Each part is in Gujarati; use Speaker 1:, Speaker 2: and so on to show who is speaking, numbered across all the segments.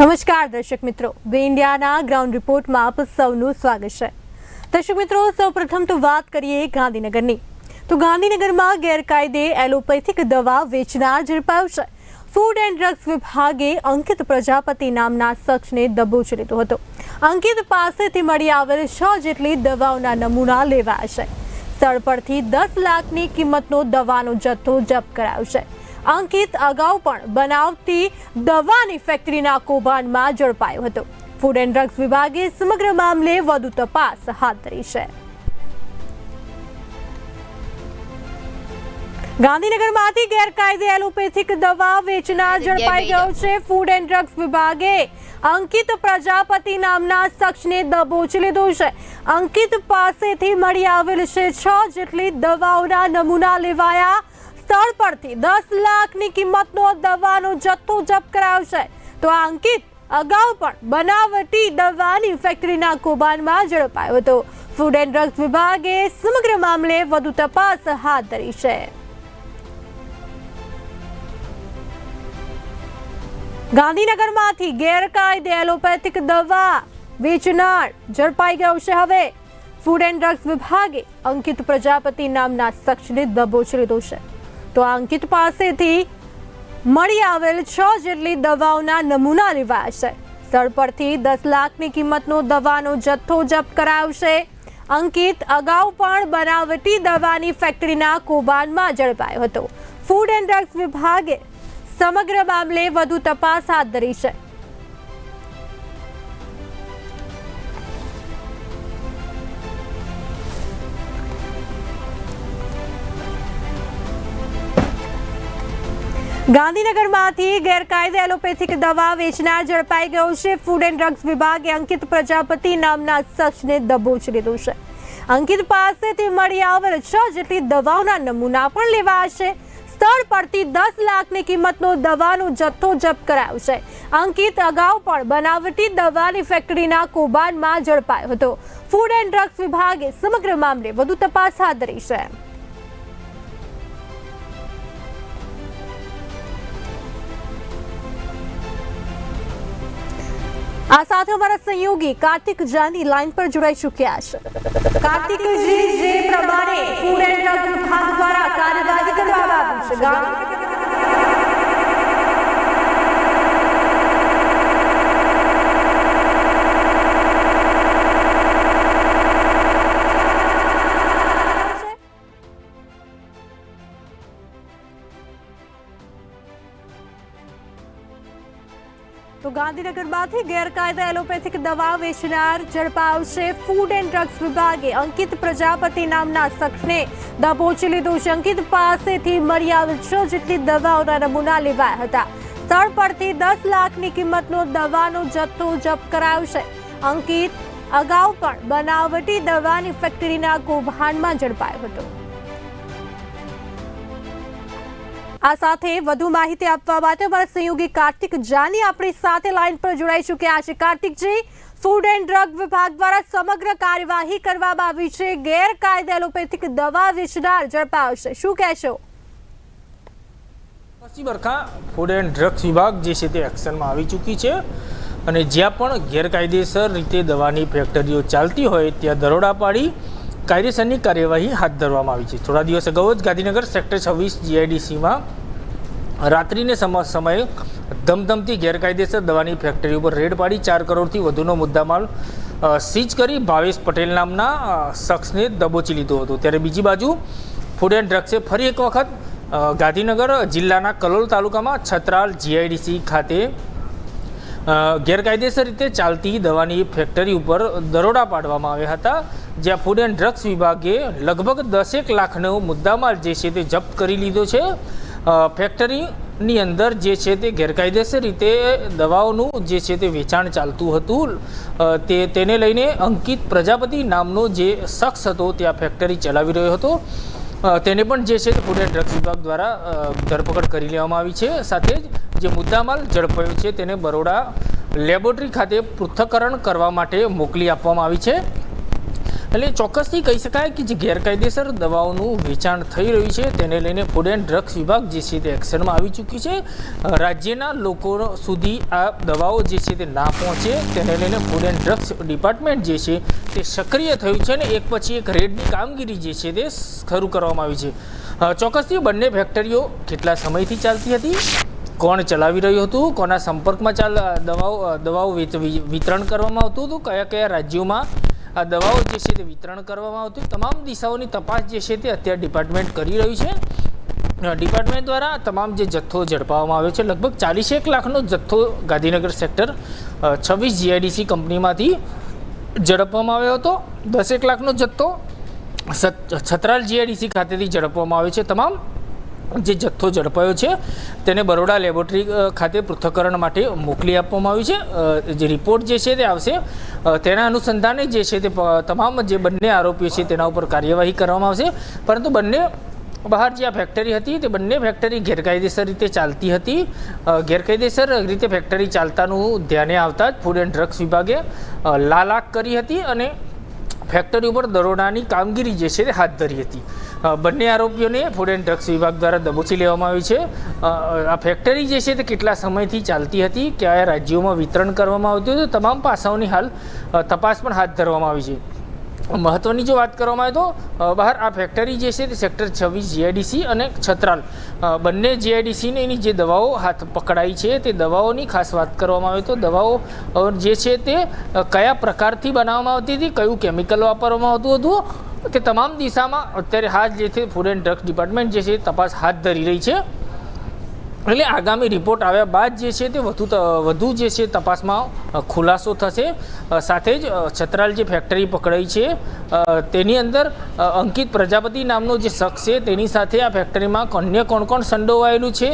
Speaker 1: નમસ્કાર, દર્શક મિત્રો. વે ઇન્ડિયાના ગ્રાઉન્ડ રિપોર્ટમાં આપ સૌનું સ્વાગત છે. દર્શક મિત્રો, સૌપ્રથમ તો વાત કરીએ ગાંધીનગરની. તો ગાંધીનગરમાં ગેરકાયદે એલોપેથિક દવા વેચનાર ઝડપાયો છે. ફૂડ એન્ડ ડ્રગ્સ વિભાગે અંકિત પ્રજાપતિ નામના શખ્સને દબોચી લીધો હતો. અંકિત પાસેથી મળી આવેલ છ જેટલી દવાઓના નમૂના લેવાયા છે. સ્થળ પરથી દસ લાખની કિંમતનો દવાનો જથ્થો જપ્ત કરાયો છે. અંકિત અગાઉ પણ બનાવતી દવાની ફેક્ટરીના કૌભાંડમાં ઝડપાયો હતો. ફૂડ એન્ડ ડ્રગ્સ વિભાગે સમગ્ર મામલે વધુ તપાસ હાથ ધરી છે. ગાંધીનગરમાંથી ગેરકાયદે એલોપેથિક દવા વેચનાર ઝડપાઈ ગયો છે. ફૂડ એન્ડ ડ્રગ્સ વિભાગે અંકિત પ્રજાપતિ નામના શખ્સને દબોચી લીધો છે. અંકિત પાસેથી મળી આવેલ છે છ જેટલી દવાઓના નમૂના લેવાયા સ્થળ પરથી દસ લાખની કિંમતનો દવાનો જથ્થો જપ્ત કરાયો છે તો આ અંકિત અગાઉ પણ બનાવટી દવાની ફેક્ટરીના કૌભાંડમાં ઝડપાયો હતો. ફૂડ એન્ડ ડ્રગ્સ વિભાગે સમગ્ર મામલે વધુ તપાસ હાથ ધરી છે. ગાંધીનગરમાંથી ગેરકાયદે એલોપેથિક દવા વેચનાર ઝડપાઈ ગયો છે હવે. ફૂડ એન્ડ ડ્રગ્સ વિભાગે અંકિત પ્રજાપતિ નામના શખ્સને દબોચી લીધો છે. તો અંકિત પાસેથી મળી આવેલ છ જેટલી દવાઓના નમૂના લેવાયા છે સ્થળ પરથી દસ લાખની કિંમતનો દવાનો જથ્થો જપ્ત કરાયો છે અંકિત અગાઉ પણ બનાવટી દવાની ફેક્ટરીના કૌભાંડમાં ઝડપાયો હતો. ફૂડ એન્ડ ડ્રગ્સ વિભાગે સમગ્ર મામલે વધુ તપાસ હાથ ધરી છે. ગાંધીનગરમાંથી ગેરકાયદે એલોપેથિક દવા વેચનાર ઝડપાઈ ગયો છે. ફૂડ એન્ડ ડ્રગ્સ વિભાગે અંકિત પ્રજાપતિ નામના શખ્સને દબોચી લીધું છે. અંકિત પાસેથી મળી આવેલ છ જેટલી દવાઓના નમૂના પણ લેવાશે. સ્થળ પરથી દસ લાખની કિંમતનો દવાનો જથ્થો જપ્ત કરાયો છે. અંકિત અગાઉ પણ બનાવટી દવાની ફેક્ટરીના કૌભાંડમાં ઝડપાયો હતો. ફૂડ એન્ડ ડ્રગ્સ વિભાગે સમગ્ર મામલે વધુ તપાસ હાથ ધરી છે. આ સાથે અમારા સહયોગી કાર્તિક જાની લાઈન પર જોડાઈ ચૂક્યા છે. કાર્તિકજી જે પ્રમાણે ફૂડ એન્ડ ડ્રગ વિભાગ દ્વારા કાર્યવાહી કરવામાં આવી છે. તો ગાંધીનગરમાંથી ગેરકાયદે એલોપેથિક દવા વેચનાર ઝડપાયો છે ફૂડ એન્ડ ડ્રગ્સ વિભાગે. અંકિત પ્રજાપતિ નામના શખ્સને દબોચી લીધું છે. અંકિત પાસેથી આવેલ છ જેટલી દવાઓના નમૂના લેવાયા હતા. સ્થળ પરથી દસ લાખની કિંમતનો દવાનો જથ્થો જપ્ત કરાયો છે. અંકિત અગાઉ પણ બનાવટી દવાની ફેક્ટરીના કૌભાંડમાં ઝડપાયો હતો. આ સાથે વધુ માહિતી આપવા માટે અમારા સહયોગી કાર્તિક જાની આપણી સાથે લાઈન પર જોડાઈ ચૂક્યા છે. કાર્તિકજી ફૂડ એન્ડ ડ્રગ વિભાગ દ્વારા સમગ્ર કાર્યવાહી કરવામાં આવી છે. ગેરકાયદે એલોપેથિક દવા વેચનાર ઝડપાવશે શું કહેશો?
Speaker 2: પશ્ચિમ બરખા ફૂડ એન્ડ ડ્રગ્સ વિભાગ જે છે તે એક્શનમાં આવી ચૂકી છે અને જ્યાં પણ ગેરકાયદેસર રીતે દવાની ફેક્ટરીઓ ચાલતી હોય ત્યાં દરોડા પાડી કાયદેસરની કાર્યવાહી હાથ ધરવામાં આવી છે. થોડા દિવસ અગાઉ જ ગાંધીનગર સેક્ટર છવ્વીસ જીઆઈડીસીમાં રાત્રિને સમ સમયે ધમધમતી ગેરકાયદેસર દવાની ફેક્ટરી ઉપર રેડ પાડી ચાર કરોડથી વધુનો મુદ્દામાલ સીઝ કરી ભાવેશ પટેલ નામના શખ્સને દબોચી લીધો હતો. ત્યારે બીજી બાજુ ફૂડ એન્ડ ડ્રગ્સે ફરી એક વખત ગાંધીનગર જિલ્લાના કલોલ તાલુકામાં છત્રાલ જીઆઈડીસી ખાતે ગેરકાયદેસર રીતે ચાલતી દવાની ફેક્ટરી ઉપર દરોડા પાડવામાં આવ્યા હતા, જ્યાં ફૂડ એન્ડ ડ્રગ્સ વિભાગે લગભગ દસેક લાખનો મુદ્દામાલ જે છે તે જપ્ત કરી લીધો છે. ફેક્ટરીની અંદર જે છે તે ગેરકાયદેસર રીતે દવાઓનું જે છે તે વેચાણ ચાલતું હતું તે તેને લઈને અંકિત પ્રજાપતિ નામનો જે શખ્સ હતો ત્યાં ફેક્ટરી ચલાવી રહ્યો હતો. તેને પણ જે છે તે ફૂડ એન્ડ ડ્રગ્સ વિભાગ દ્વારા ધરપકડ કરી લેવામાં આવી છે. સાથે જ જે મુદ્દામાલ ઝડપાયો છે તેને બરોડા લેબોરેટરી ખાતે પૃથ્થકરણ કરવા માટે મોકલી આપવામાં આવી છે. એટલે ચોક્કસથી કહી શકાય કે જે ગેરકાયદેસર દવાઓનું વેચાણ થઈ રહ્યું છે, તેને લઈને ફૂડ એન્ડ ડ્રગ્સ વિભાગ જે છે તે એક્શનમાં આવી ચૂકી છે. રાજ્યના લોકો સુધી આ દવાઓ જે છે તે ના પહોંચે, તેને લઈને ફૂડ એન્ડ ડ્રગ્સ ડિપાર્ટમેન્ટ જે છે તે સક્રિય થયું છે અને એક પછી એક રેડની કામગીરી જે છે તે શરૂ કરવામાં આવી છે. ચોક્કસથી બંને ફેક્ટરીઓ કેટલા સમયથી ચાલતી હતી? કોણ ચલાવી રહ્યું હતું? કોના સંપર્કમાં ચાલ, દવાઓ દવાઓ વિતરણ કરવામાં આવતું હતું? કયા કયા રાજ્યોમાં આ દવાઓ જે છે તે વિતરણ કરવામાં આવતું તમામ દિશાઓની તપાસ જે છે તે અત્યારે ડિપાર્ટમેન્ટ કરી રહ્યું છે. ડિપાર્ટમેન્ટ દ્વારા તમામ જે જથ્થો ઝડપાવવામાં આવ્યો છે, લગભગ ચાલીસેક લાખનો જથ્થો ગાંધીનગર સેક્ટર છવ્વીસ જીઆઈડીસી કંપનીમાંથી ઝડપવામાં આવ્યો હતો. દસેક લાખનો જથ્થો છત્રાલ જીઆઈડીસી ખાતેથી ઝડપવામાં આવ્યો છે. તમામ જે જથ્થો ઝડપાયો છે, તેને બરોડા લેબોરેટરી ખાતે પૃથ્થકરણ માટે મોકલી આપવામાં આવ્યું છે. જે રિપોર્ટ જે છે તે આવશે. તેના અનુસંધાને જે છે તે તમામ જે બંને આરોપીઓ છે તેના ઉપર કાર્યવાહી કરવામાં આવશે. પરંતુ બંને બહાર જે આ ફેક્ટરી હતી તે બંને ફેક્ટરી ગેરકાયદેસર રીતે ચાલતી હતી. ગેરકાયદેસર રીતે ફેક્ટરી ચાલતાનું ધ્યાને આવતા જ ફૂડ એન્ડ ડ્રગ્સ વિભાગે લાલાક કરી હતી અને ફેક્ટરી ઉપર દરોડાની કામગીરી જે છે તે હાથ ધરી હતી. બંને આરોપીઓને ફૂડ એન્ડ ડ્રગ્સ વિભાગ દ્વારા દબોચી લેવામાં આવી છે. આ ફેક્ટરી જે છે તે કેટલા સમયથી ચાલતી હતી, કયા રાજ્યોમાં વિતરણ કરવામાં આવતું હતું, તમામ પાસાઓની હાલ તપાસ પણ હાથ ધરવામાં આવી છે. મહત્વની જો વાત કરવામાં આવે તો બહાર આ ફેક્ટરી જે છે તે સેક્ટર છવ્વીસ જીઆઈડીસી અને છત્રાલ. બંને જીઆઈડીસીને એની જે દવાઓ હાથ પકડાઈ છે તે દવાઓની ખાસ વાત કરવામાં આવે તો દવાઓ જે છે તે કયા પ્રકારથી બનાવવામાં આવતી હતી, કયું કેમિકલ વાપરવામાં આવતું હતું, તે તમામ દિશામાં અત્યારે હાલ જે છે ફૂડ એન્ડ ડ્રગ્સ ડિપાર્ટમેન્ટ જે છે તપાસ હાથ ધરી રહી છે. એટલે આગામી રિપોર્ટ આવ્યા બાદ જે છે તે વધુ વધુ જે છે તપાસમાં ખુલાસો થશે. સાથે જ છત્રાલ જે ફેક્ટરી પકડાઈ છે તેની અંદર અંકિત પ્રજાપતિ નામનો જે શખ્સ છે તેની સાથે આ ફેક્ટરીમાં અન્ય કોણ કોણ સંડોવાયેલું છે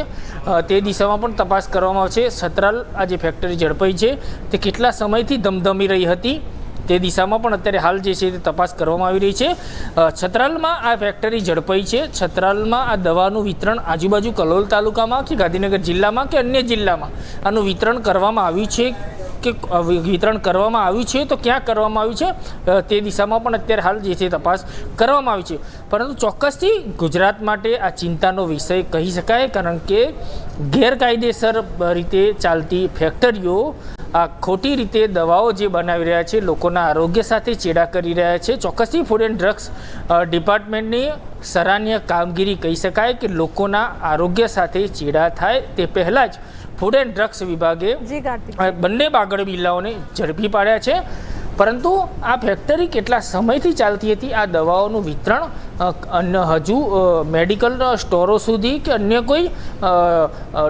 Speaker 2: તે દિશામાં પણ તપાસ કરવામાં આવશે. છત્રાલ આ જે ફેક્ટરી ઝડપાઈ છે તે કેટલા સમયથી ધમધમી રહી હતી? તે દિશામાં પણ અત્યારે હાલ જે છે તે તપાસ કરવામાં આવી રહી છે. છત્રાલમાં આ ફેક્ટરી ઝડપાઈ છે. છત્રાલમાં આ દવાનું વિતરણ આજુબાજુ કલોલ તાલુકામાં કે ગાંધીનગર જિલ્લામાં કે અન્ય જિલ્લામાં આનું વિતરણ કરવામાં આવ્યું છે કે વિતરણ કરવામાં આવ્યું છે તો ક્યાં કરવામાં આવ્યું છે? તે દિશામાં પણ અત્યારે હાલ જે છે તપાસ કરવામાં આવી છે. પરંતુ ચોક્કસથી ગુજરાત માટે આ ચિંતાનો વિષય કહી શકાય કારણ કે ગેરકાયદેસર રીતે ચાલતી ફેક્ટરીઓ આ ખોટી રીતે દવાઓ જે બનાવી રહ્યા છે લોકોના આરોગ્ય સાથે ચેડા કરી રહ્યા છે. ચોક્કસથી ફૂડ એન્ડ ડ્રગ્સ ડિપાર્ટમેન્ટની સરાહનીય કામગીરી કહી શકાય કે લોકોના આરોગ્ય સાથે ચેડા થાય તે પહેલાં જ ફૂડ એન્ડ ડ્રગ્સ વિભાગે બંને બાગડ બિલ્લાઓને ઝડપી પાડ્યા છે. પરંતુ આ ફેક્ટરી કેટલા સમયથી ચાલતી હતી? આ દવાઓનું વિતરણ હજુ મેડિકલ સ્ટોરો સુધી કે અન્ય કોઈ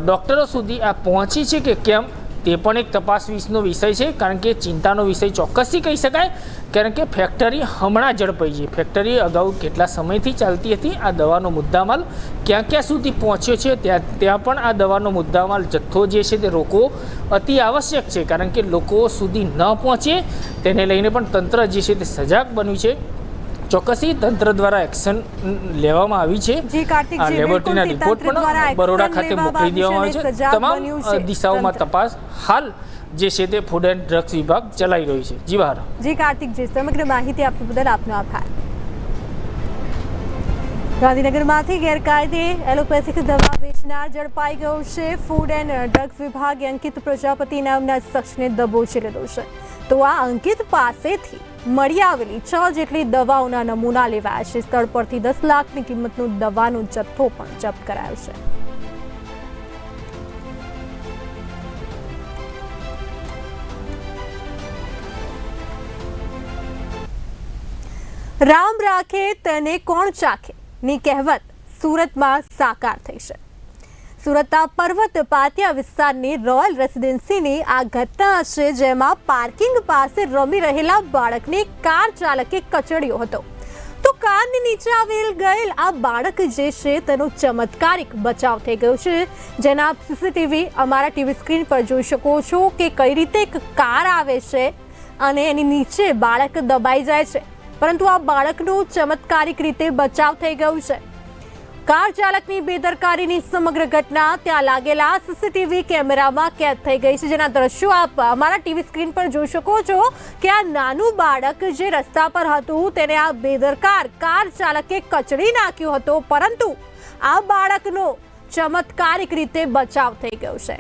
Speaker 2: ડૉક્ટરો સુધી આ પહોંચી છે કે કેમ? તે પણ એક તપાસ વિષય છે, કારણ કે ચિંતાનો વિષય ચોક્કસથી કહી શકાય. કારણ કે ફેક્ટરી હમણાં ઝડપાઈ છે ફેક્ટરી અગાઉ કેટલા સમયથી ચાલતી હતી, આ દવાનો મુદ્દામાલ ક્યાં ક્યાં સુધી પહોંચ્યો છે, ત્યાં ત્યાં પણ આ દવાનો મુદ્દામાલ જથ્થો જે છે તે રોકવો અતિ આવશ્યક છે, કારણ કે લોકો સુધી ન પહોંચે, તેને લઈને પણ તંત્ર જે છે તે સજાગ બન્યું છે. ચોક્કસથી તંત્ર દ્વારા એક્શન લેવામાં આવી છે. આ લેબોરેટરીના રિપોર્ટ પણ બરોડા ખાતે મોકલી દેવામાં
Speaker 1: આવ્યું
Speaker 2: આવે
Speaker 1: છે
Speaker 2: તમામ દિશાઓમાં તપાસ હાલ જે છે તે ફૂડ એન્ડ ડ્રગ્સ વિભાગ ચલાવી રહ્યું છે. જી બહાર
Speaker 1: જી કાર્તિક જે સમગ્ર માહિતી આપવા બદલ આપનો આભાર. ગાંધીનગરમાંથી ગેરકાયદે એલોપેથિક દવા વેચનાર ઝડપાઈ ગયો છે. ફૂડ એન્ડ ડ્રગ્સ વિભાગે અંકિત પ્રજાપતિ નામના શખ્સને દબોચી લીધો છે. તો આ અંકિત પાસેથી મળી આવેલી છ જેટલી દવાઓના નમૂના લેવાયા છે. સ્થળ પરથી દસ લાખની કિંમતનું દવાનો જથ્થો પણ જપ્ત કરાયો છે. રામ રાખે, તેને કોણ ચાખે? ની કહેવત સુરતમાં સાકાર થઈ છે. સુરતના પર્વત પાટિયા વિસ્તારની રોયલ રેસિડેન્સીની આ ઘટના છે જેમાં પાર્કિંગ પાસે રમી રહેલા બાળકને કાર ચાલકે કચડ્યો હતો. તો કારની નીચે આવેલ ગયેલ આ બાળક જે છે તેનો ચમત્કારિક બચાવ થઈ ગયો છે. જેના સીસીટીવી અમારા ટીવી સ્ક્રીન પર જોઈ શકો છો કે કઈ રીતે એક કાર આવે છે અને એની નીચે બાળક દબાઈ જાય છે. પરંતુ આ બાળકનો ચમત્કારિક રીતે બચાવ થઈ ગયું છે. કાર ચાલકની બેદરકારીની સમગ્ર ઘટના ત્યાં લાગેલા સીસીટીવી કેમેરામાં કેદ થઈ ગઈ છે. જેના દ્રશ્યો આપ અમારા ટીવી સ્ક્રીન પર જોઈ શકો છો કે આ નાનું બાળક જે રસ્તા પર હતું તેને આ બેદરકાર કાર ચાલકે કચડી નાખ્યો હતો. પરંતુ આ બાળકનો ચમત્કારિક રીતે બચાવ થઈ ગયો છે.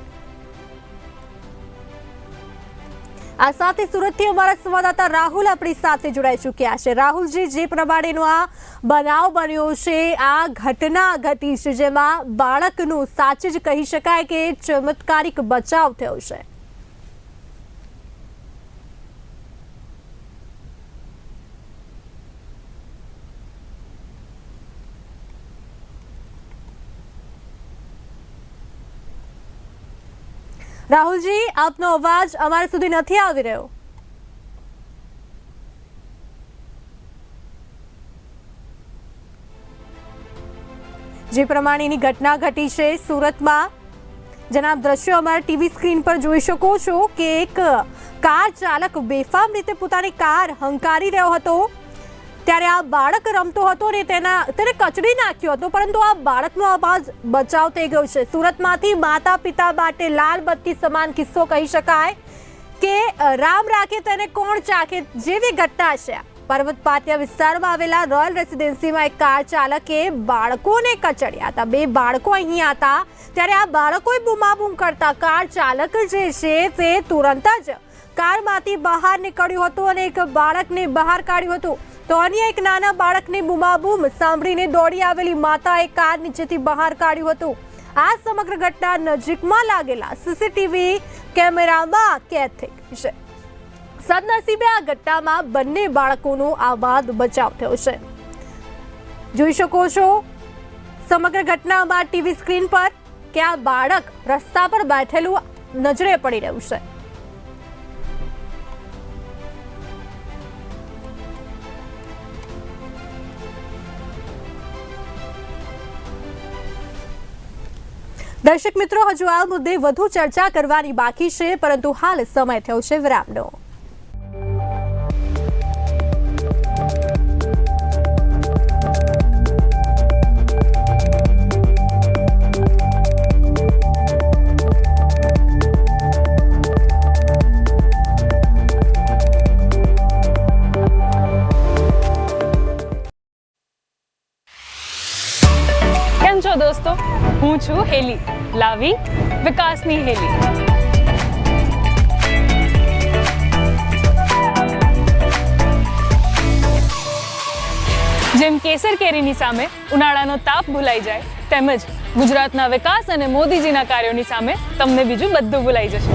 Speaker 1: આ સાથે સુરતથી અમારા સંવાદદાતા રાહુલ આપણી સાથે જોડાઈ ચૂક્યા છે. રાહુલજી, જે પ્રમાણેનો આ બનાવ બન્યો છે, આ ઘટના ઘટી છે જેમાં બાળકનું સાચે જ કહી શકાય કે ચમત્કારિક બચાવ થયો છે. રાહુલજી, આપનો અવાજ અમારા સુધી નથી આવી રહ્યો. જે પ્રમાણેની ઘટના ઘટી છે સુરતમાં જેના દ્રશ્યો અમારા ટીવી સ્ક્રીન પર જોઈ શકો છો કે એક કાર ચાલક બેફામ રીતે પોતાની કાર હંકારી રહ્યો હતો. ત્યારે આ બાળક રમતો હતો ને તેના તેને કચડી નાખ્યો હતો, પરંતુ આ બાળકનો અવાજ બચાવ થઈ ગયો છે. સુરતમાંથી માતા પિતા માટે લાલ બત્તી સમાન કિસ્સો કહી શકાય કે રામ રાખે તેને કોણ ચાખે જેવી ઘટના છે. પર્વત પાટિયા વિસ્તારમાં આવેલા રોયલ રેસિડેન્સીમાં એક કાર ચાલકે બાળકોને કચડ્યા હતા. બે બાળકો અહીંયા હતા. ત્યારે આ બાળકોએ બૂમાબૂમ કરતા કાર ચાલક જે છે તે તુરંત જ કારમાંથી બહાર નીકળ્યું હતું અને એક બાળકને બહાર કાઢ્યું હતું. તો અન્ય એક નાના બાળકની બુમાબુમ સાંભળીને દોડી આવેલી માતાએ કાર નીચેથી બહાર કાઢ્યું હતું. આ સમગ્ર ઘટના નજીકમાં લાગેલા સીસીટીવી કેમેરામાં કેદ થઈ છે. સદનસીબે આ ઘટનામાં બંને બાળકોનો આબાદ બચાવ થયો છે. જોઈ શકો છો, સમગ્ર ઘટનામાં ટીવી સ્ક્રીન પર કે આ બાળક રસ્તા પર બેઠેલું નજરે પડી રહ્યું છે. દર્શક મિત્રો, હજુ આ મુદ્દે વધુ ચર્ચા કરવાની બાકી છે, પરંતુ હાલ સમય થયો છે વિરામનો.
Speaker 3: હું છું હેલી. લાવી, વિકાસની હેલી. જેમ કેસર કેરીની સામે ઉનાળાનો તાપ ભૂલાઈ જાય, તેમજ ગુજરાતના વિકાસ અને મોદીજીના કાર્યોની સામે તમને બીજું બધું ભૂલાઈ જશે.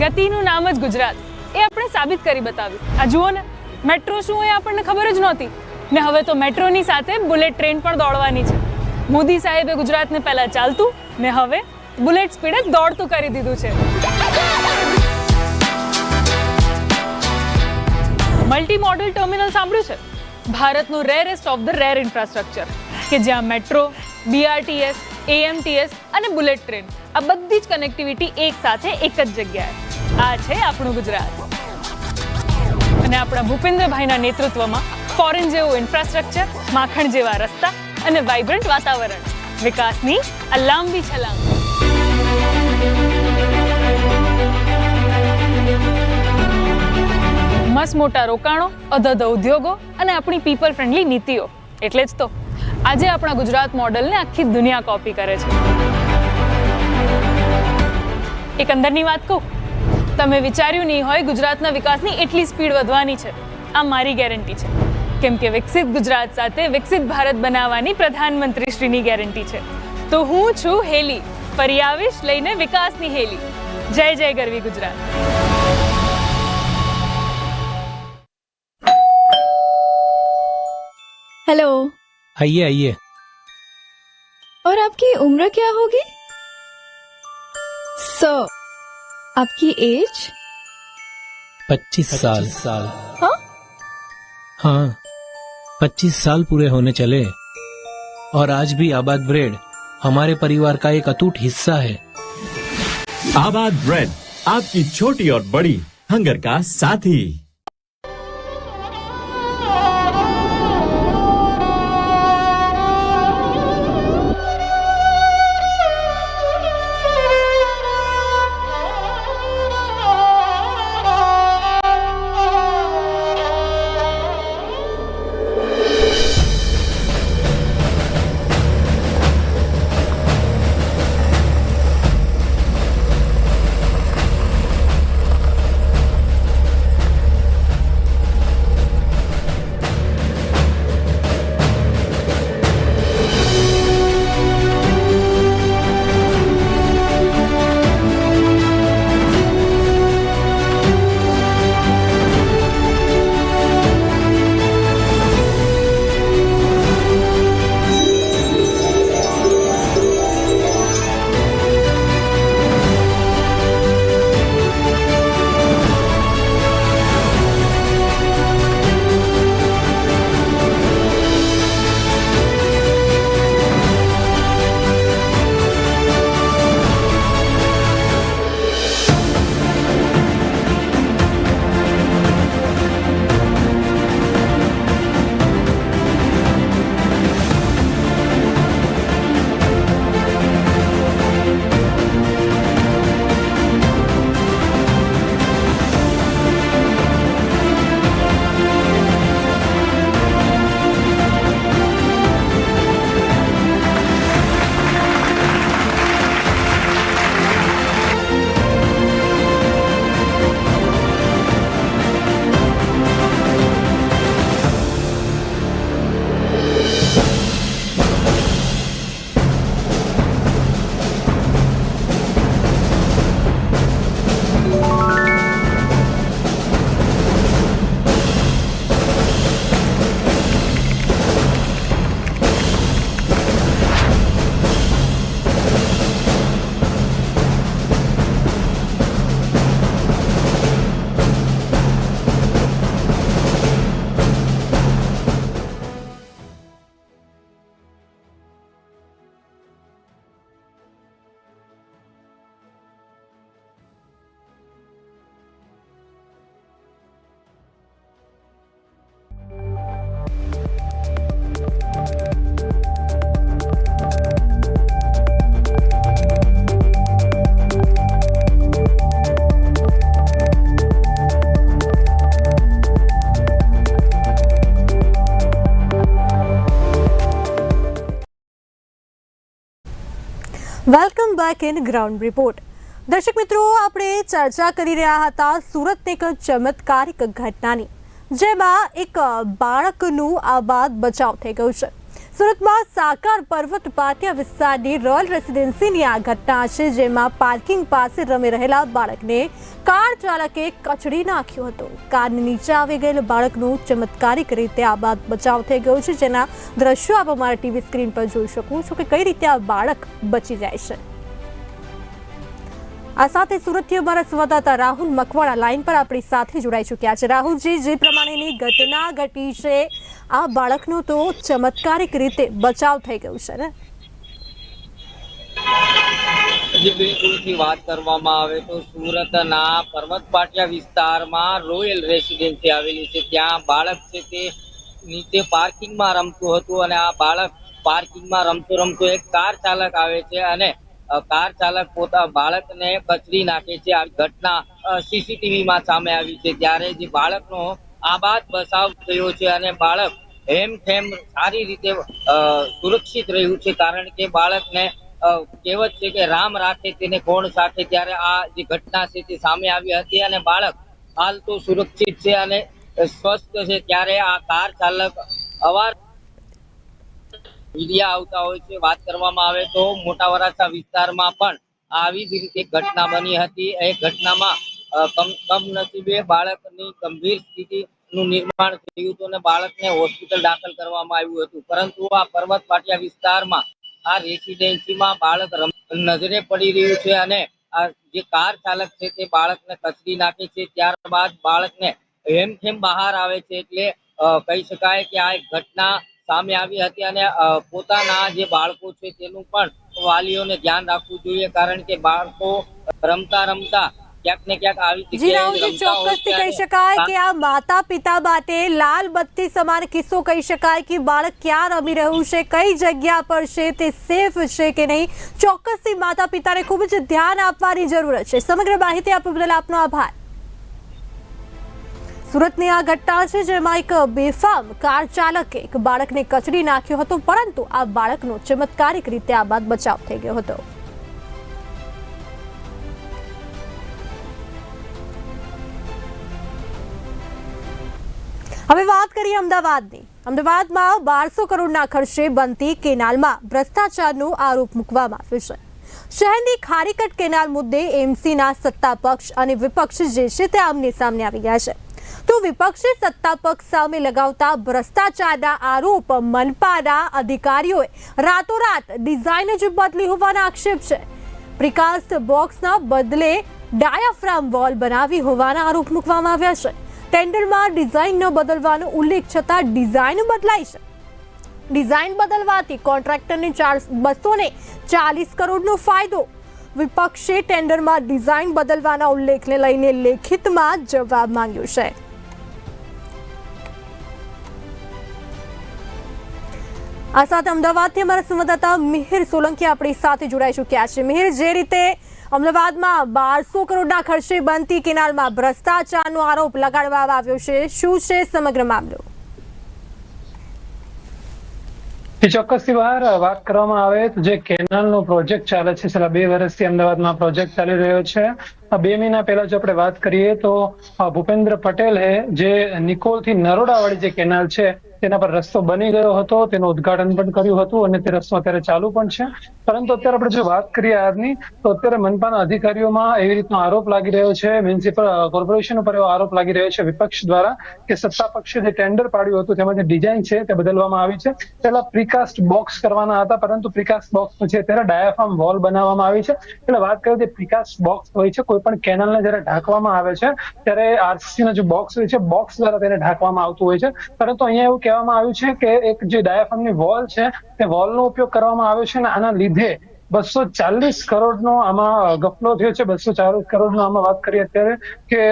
Speaker 3: ગતિનું નામ જ ગુજરાત. એ આપણે સાબિત કરી બતાવ્યું. આ જુઓ ને, મેટ્રો શું એ આપણને ખબર જ નહોતી. ને હવે તો મેટ્રોની સાથે બુલેટ ટ્રેન પણ દોડવાની છે. મોદી સાહેબે ગુજરાતને પહેલાં ચાલતું ને હવે બુલેટ સ્પીડે દોડતું કરી દીધું છે. મલ્ટી મોડલ ટર્મિનલ સાંભળ્યું છે? ભારતનું rarest of the rare infrastructure કે જ્યાં મેટ્રો બીઆરટીએસ એએમટીએસ અને બુલેટ ટ્રેન, આ બધી જ કનેક્ટિવિટી એક સાથે એક જ જગ્યાએ. આ છે આપણું ગુજરાત. અને આપણા ભૂપેન્દ્રભાઈના નેતૃત્વમાં ફોરેન જેવું ઇન્ફ્રાસ્ટ્રક્ચર, માખણ જેવા રસ્તા અને વાઇબ્રન્ટ વાતાવરણ. વિકાસની આ લાંબી છલાંગ. મસ મોટા રોકાણો, અધધ ઉદ્યોગો અને આપણી પીપલ ફ્રેન્ડલી નીતિઓ. એટલે જ તો. આજે આપણા ગુજરાત મોડલને આખી દુનિયા કોપી કરે છે. એક અંદરની વાત કહું? તમે વિચાર્યું નહીં હોય ગુજરાતના વિકાસની એટલી સ્પીડ વધવાની છે. આ મારી ગેરંટી છે. કેમ કે વિકસિત ગુજરાત સાથે વિકસિત ભારત બનાવવાની પ્રધાનમંત્રી શ્રીની ગેરંટી છે તો હું છું હેલી ફરી આવીશ લઈને વિકાસની હેલી જય જય ગરવી ગુજરાત
Speaker 4: हेलो
Speaker 5: आइए आइए
Speaker 4: और आपकी उम्र क्या होगी सर आपकी एज
Speaker 5: पच्चीस साल साल
Speaker 4: हाँ
Speaker 5: हाँ पच्चीस साल पूरे होने चले। और आज भी आबाद ब्रेड हमारे परिवार का एक अटूट हिस्सा है।
Speaker 6: आबाद ब्रेड आपकी छोटी और बड़ी, हंगर का साथी।
Speaker 1: Welcome back in ground report દર્શક મિત્રો, આપણે ચર્ચા કરી રહ્યા હતા સુરતની એક ચમત્કારિક ઘટનાની, જેમાં એક બાળકનું આબાદ બચાવ થઈ ગયું છે. સુરતમાં સાકાર પર્વત પાટિયા વિસ્તારની રોયલ રેસિડેન્સીની આ ઘટના છે, જેમાં પાર્કિંગ પાસે રમી રહેલા બાળકને કાર ચાલકે કચડી નાખ્યો હતો. કારની નીચે આવી ગયેલ બાળકનું ચમત્કારિક રીતે આબાદ બચાવ થઈ ગયો છે, જેના દ્રશ્યો આપ અમારા ટીવી સ્ક્રીન પર જોઈ શકો છો કે કઈ રીતે આ બાળક બચી જાય છે. આ સાથે સુરતથી અમારા સંવાદદાતા રાહુલ મકવાણા લાઈન પર આપણી સાથે જોડાઈ ચૂક્યા છે. રાહુલજી, જે પ્રમાણેની ઘટના ઘટી છે, આ બાળકનો તો ચમત્કારિક રીતે બચાવ થઈ ગયો છે ને?
Speaker 7: જી બિલકુલથી વાત કરવામાં આવે તો સુરતના પર્વત પાટિયા વિસ્તારમાં રોયલ રેસિડેન્સી આવેલી છે. ત્યાં બાળક છે તે નીચે પાર્કિંગમાં રમતું હતું અને આ બાળક પાર્કિંગમાં રમતો રમતો એક કાર ચાલક આવે છે અને કાર ચાલક પોતા બાળકને કચડી નાખે છે. આ ઘટના સીસીટીવીમાં સામે આવી છે. ત્યારે જે બાળકનો આબાદ બચાવ થયો છે અને બાળક હેમખેમ સારી રીતે સુરક્ષિત રહ્યું છે. કારણ કે બાળકને કહેવત છે કે રામ રાખે તેને કોણ સાથે. ત્યારે આ જે ઘટના છે તે સામે આવી હતી અને બાળક હાલ તો સુરક્ષિત છે અને સ્વસ્થ છે. ત્યારે આ કાર ચાલક અવાર વિડિયા આવતા હોય છે, વાત કરવામાં આવે તો મોટા વરાછા વિસ્તારમાં પણ આવી જ રીતે ઘટના બની હતી. એ ઘટનામાં કમનસીબે બાળકની ગંભીર સ્થિતિનું નિર્માણ થયું હતું અને બાળકને હોસ્પિટલ દાખલ કરવામાં આવ્યું હતું. પરંતુ આ પર્વત પાટિયા વિસ્તારમાં, આ રેસિડેન્સીમાં બાળક નજરે પડી રહ્યું છે અને જે કાર ચાલક છે તે બાળકને કચડી નાખે છે. ત્યારબાદ બાળકને હેમખેમ બહાર આવે છે એટલે કહી શકાય કે આ એક ઘટના સામે આવી હતી અને પોતાના જે બાળકો છે તેનું પણ વાલીઓને ધ્યાન રાખવું જોઈએ કારણ કે બાળકો રમતા રમતા ક્યાંક ને ક્યાંક આવી
Speaker 1: જી રાહુલજી ચોક્કસથી કહી શકાય કે આ માતા પિતા માટે લાલ બત્તી સમાન કિસ્સો કહી શકાય કે બાળક ક્યાં રમી રહ્યું છે કઈ જગ્યા પર છે તે સેફ છે કે નહીં? ચોક્કસથી માતા પિતાને ખૂબ જ ધ્યાન આપવાની જરૂર છે. સમગ્ર માહિતી આપવા બદલ આપનો આભાર. સુરતની આ ઘટના છે જેમાં એક બેફામ કાર ચાલકે એક બાળકને કચડી નાખ્યો હતો, પરંતુ આ બાળકનો ચમત્કારિક રીતે આ બાદ બચાવ થઈ ગયો હતો. હવે વાત કરીએ અમદાવાદની. અમદાવાદમાં બારસો કરોડના ખર્ચે બનતી કેનાલમાં ભ્રષ્ટાચારનો આરોપ મૂકવામાં આવ્યો છે. શહેરની ખારીકટ કેનાલ મુદ્દે એમસીના સત્તા પક્ષ અને વિપક્ષ જે છે તે આમને સામને આવી ગયા છે. તો વિપક્ષે સત્તા પક્ષ સામે લગાવતા ભ્રષ્ટાચારના આરોપ મનપાના અધિકારીઓએ રાતોરાત ડિઝાઇન જ બદલી હોવાના આક્ષેપ છે. પ્રિકાસ્ટ બોક્સના બદલે ડાયાફ્રામ વોલ બનાવી હોવાના આરોપ મૂકવામાં આવ્યા છે. ટેન્ડરમાં ડિઝાઇન ન બદલવાનો ઉલ્લેખ છતાં ડિઝાઇન બદલાઈ છે. ડિઝાઇન બદલવાથી કોન્ટ્રાક્ટરને ચાર બસો ને ચાલીસ કરોડનો ફાયદો. વિપક્ષે ટેન્ડરમાં ડિઝાઇન બદલવાના ઉલ્લેખને લઈને લેખિતમાં જવાબ માંગ્યો છે. આ સાથે અમદાવાદથી અમારા સંવાદદાતા મિહિર સોલંકી આપણી સાથે જોડાઈ ચૂક્યા છે. મિહિર, જે રીતે અમદાવાદમાં બારસો કરોડના ખર્ચે બનતી કેનાલમાં ભ્રષ્ટાચારનો આરોપ લગાડવામાં આવ્યો છે, શું છે સમગ્ર મામલો?
Speaker 8: એ ચોક્કસથી બહાર વાત કરવામાં આવે તો જે કેનાલનો પ્રોજેક્ટ ચાલે છે, છેલ્લા બે વર્ષથી અમદાવાદમાં પ્રોજેક્ટ ચાલી રહ્યો છે. બે મહિના પહેલા જો આપણે વાત કરીએ તો ભૂપેન્દ્ર પટેલે જે નિકોલથી નરોડા વાળી જે કેનાલ છે તેના પર રસ્તો બની ગયો હતો, તેનું ઉદ્ઘાટન પણ કર્યું હતું અને તે રસ્તો અત્યારે ચાલુ પણ છે. પરંતુ અત્યારે આપણે જો વાત કરીએ આજની, તો અત્યારે મનપાના અધિકારીઓમાં એવી રીતનો આરોપ લાગી રહ્યો છે, મ્યુનિસિપલ કોર્પોરેશન ઉપર એવો આરોપ લાગી રહ્યો છે, વિપક્ષ દ્વારા, કે સત્તા પક્ષે જે ટેન્ડર પાડ્યું હતું, તેમાં જે ડિઝાઇન છે તે બદલવામાં આવી છે. પેલા પ્રિકાસ્ટ બોક્સ કરવાના હતા, પરંતુ પ્રિકાસ્ટ બોક્સ પછી અત્યારે ડાયાફાર્મ વોલ બનાવવામાં આવી છે. એટલે વાત કરીએ તો પ્રિકાસ્ટ બોક્સ હોય છે, કોઈ પણ કેનલને જ્યારે ઢાંકવામાં આવે છે, ત્યારે આરસીસી નો જે બોક્સ હોય છે, બોક્સ દ્વારા તેને ઢાંકવામાં આવતું હોય છે. પરંતુ અહીંયા એવું કહેવામાં આવ્યું છે કે એક જે ડાયાફાર્મની વોલ છે, તે વોલનો ઉપયોગ કરવામાં આવ્યો છે અને આના લીધે બસો ચાલીસ કરોડનો આમાં ગફલો થયો છે. બસો ચાલીસ કરોડનો આમાં વાત કરીએ અત્યારે કે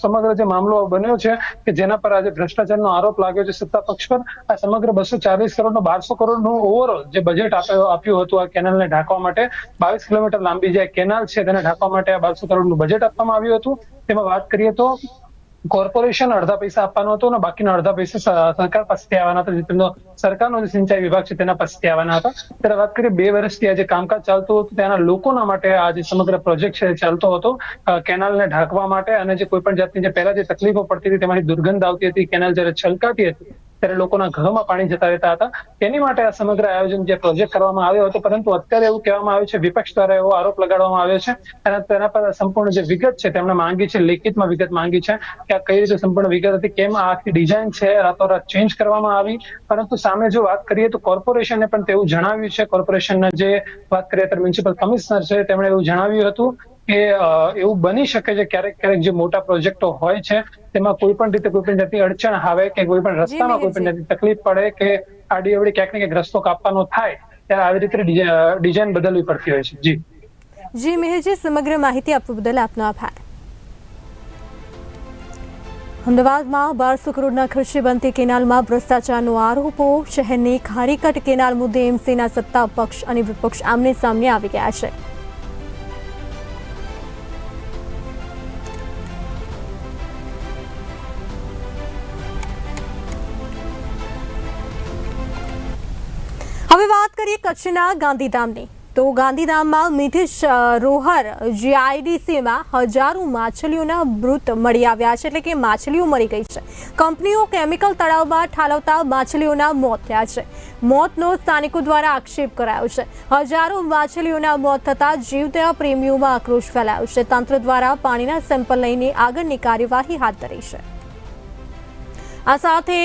Speaker 8: સમગ્ર જે મામલો બન્યો છે કે જેના પર આજે ભ્રષ્ટાચારનો આરોપ લાગ્યો છે સત્તા પક્ષ પર, આ સમગ્ર બસો ચાલીસ કરોડનો, બારસો કરોડનું ઓવરઓલ જે બજેટ આપ્યું હતું આ કેનાલને ઢાંકવા માટે, બાવીસ કિલોમીટર લાંબી જે કેનાલ છે તેને ઢાંકવા માટે આ બારસો કરોડનું બજેટ આપવામાં આવ્યું હતું. તેમાં વાત કરીએ તો કોર્પોરેશન અડધા પૈસા આપવાનો હતો અને બાકીના અડધા પૈસા સરકાર પાસેથી આવવાના હતા. તેમનો સરકારનો જે સિંચાઈ વિભાગ છે તેના પાસેથી આવવાના હતા. ત્યારે વાત કરીએ, બે વર્ષથી આ જે કામકાજ ચાલતું હતું, ત્યાંના લોકોના માટે આ જે સમગ્ર પ્રોજેક્ટ છે ચાલતો હતો. કેનાલને ઢાંકવા માટે અને જે કોઈ પણ જાતની જે પહેલા જે તકલીફો પડતી હતી, તેમાંથી દુર્ગંધ આવતી હતી, કેનાલ જ્યારે છલકાતી હતી ત્યારે લોકોના ઘરોમાં પાણી જતા રહેતા હતા. તેની માટે આ સમગ્ર આયોજન જે પ્રોજેક્ટ કરવામાં આવ્યો હતો, પરંતુ અત્યારે એવું કહેવામાં આવ્યું છે, વિપક્ષ દ્વારા એવો આરોપ લગાડવામાં આવ્યો છે. અને તેના પર સંપૂર્ણ જે વિગત છે, તેમણે માંગી છે, લેખિતમાં વિગત માંગી છે કે આ કઈ રીતે સંપૂર્ણ વિગત હતી, કેમ આ આખી ડિઝાઇન છે, રાતોરાત ચેન્જ કરવામાં આવી. પરંતુ સામે જો વાત કરીએ તો કોર્પોરેશને પણ તેવું જણાવ્યું છે. કોર્પોરેશનના જે વાત કરીએ તો મ્યુનિસિપલ કમિશનર છે, તેમણે એવું જણાવ્યું હતું અ, એવું બની શકે છે? ક્યારેક ક્યારેક જે મોટા પ્રોજેક્ટો હોય છે તેમાં કોઈ પણ રીતે કોઈ પણ જાતની અડચણ આવે કે કોઈ પણ રસ્તામાં કોઈ પણ જાતની તકલીફ પડે કે આડી અવડી ક્યાંક ને ક્યાંક રસ્તો કાપવાનો થાય ત્યારે આવી રીતે ડિઝાઇન બદલવી પડતી હોય છે. જી.
Speaker 1: જી મિહિરજી સમગ્ર માહિતી આપવા બદલ આપનો આભાર. અમદાવાદમાં બારસો કરોડના ખર્ચે બનતી કેનાલમાં ભ્રષ્ટાચારનો આરોપો શહેરની ખારીકટ કેનાલ મુદ્દે એમસીના સત્તા પક્ષ અને વિપક્ષ આમને સામને આવી ગયા છે. હવે વાત કરીએ કચ્છના ગાંધીધામની. તો ગાંધીધામમાં મિથિશ રોહર, જીઆઈડીસીમાં હજારો માછલીઓના મૃત મળી આવ્યા છે. એટલે કે માછલીઓ મરી ગઈ છે. કંપનીઓ કેમિકલ તળાવમાં ઠાલવતા માછલીઓના મોત થયા છે. મોતનો સ્થાનિકો દ્વારા આક્ષેપ કરાયો છે. હજારો માછલીઓના મોત થતાં જીવતા પ્રેમીઓમાં આક્રોશ ફેલાયો છે. તંત્ર દ્વારા પાણીના સેમ્પલ લઈને આગળની કાર્યવાહી હાથ ધરી છે. આ સાથે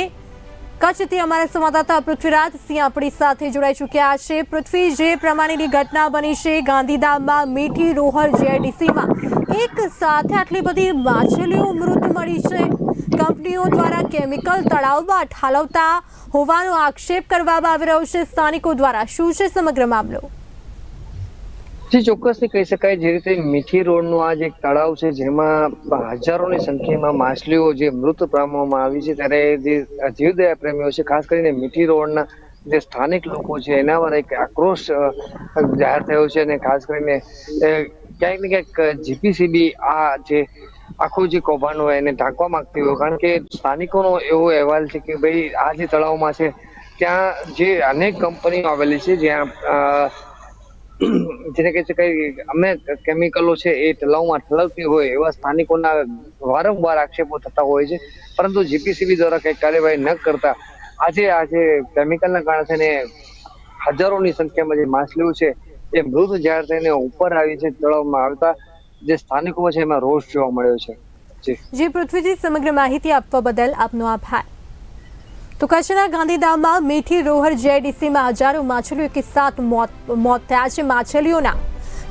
Speaker 1: કચ્છથી અમારા સંવાદદાતા પૃથ્વીરાજ સિંહ આપણી સાથે જોડાઈ ચૂક્યા છે. પૃથ્વી જે પ્રમાણેની ઘટના બની છે, ગાંધીધામમાં મીઠી રોહર જેડીસીમાં એક સાથે આટલી બધી માછલીઓ મૃત મળી છે. કંપનીઓ દ્વારા કેમિકલ તળાવમાં ઠાલવતા હોવાનો આક્ષેપ કરવામાં આવી રહ્યો છે. સ્થાનિકો દ્વારા શું છે સમગ્ર મામલો?
Speaker 9: જી ચોક્કસથી કહી શકાય જે રીતે મીઠી રોડનું આ જે તળાવ છે, જેમાં હજારોની સંખ્યામાં માછલીઓ જે મૃત પામવામાં આવી છે, ત્યારે જે જીવદયા પ્રેમીઓ છે, ખાસ કરીને મીઠી રોડના જે સ્થાનિક લોકો છે, એના પર એક આક્રોશ જાહેર થયો છે અને ખાસ કરીને ક્યાંક ને ક્યાંક જીપીસીબી આ જે આખું જે કૌભાંડ હોય એને ઢાંકવા માંગતી હોય, કારણ કે સ્થાનિકોનો એવો અહેવાલ છે કે ભાઈ આ જે તળાવમાં છે, ત્યાં જે અનેક કંપનીઓ આવેલી છે, જ્યાં જેને કહે છે કે અમે કેમિકલો છે એ તળાવમાં ઠલવતી હોય એવા સ્થાનિકોના વારંવાર આક્ષેપો થતા હોય છે. પરંતુ જીપીસીબી દ્વારા કઈ કાર્યવાહી ન કરતા આજે આજે કેમિકલના કારણે થઈને હજારોની સંખ્યામાં જે માછલીઓ છે એ મૃત જાહેર થઈને ઉપર આવી છે તળાવમાં આવતા જે સ્થાનિકો છે એમાં રોષ જોવા મળ્યો છે.
Speaker 1: જી, પૃથ્વીજી, સમગ્ર માહિતી આપવા બદલ આપનો આભાર. તો કચ્છના ગાંધીધામમાં મીઠી રોહર જેડીસીમાં હજારો માછલીઓ કે સાત મોત મોત થયા છે. માછલીઓના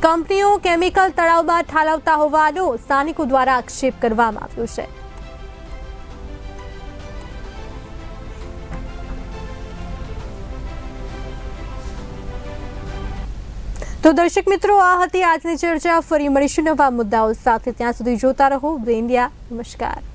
Speaker 1: કંપનીઓ કેમિકલ તળાવમાં ઠાલવતા હોવાનો સ્થાનિકો દ્વારા આક્ષેપ કરવામાં આવ્યો છે. તો દર્શક મિત્રો, આ હતી આજની ચર્ચા. ફરી મળીશું નવા મુદ્દાઓ સાથે. ત્યાં સુધી જોતા રહો. બ્રેન્ડિયા નમસ્કાર.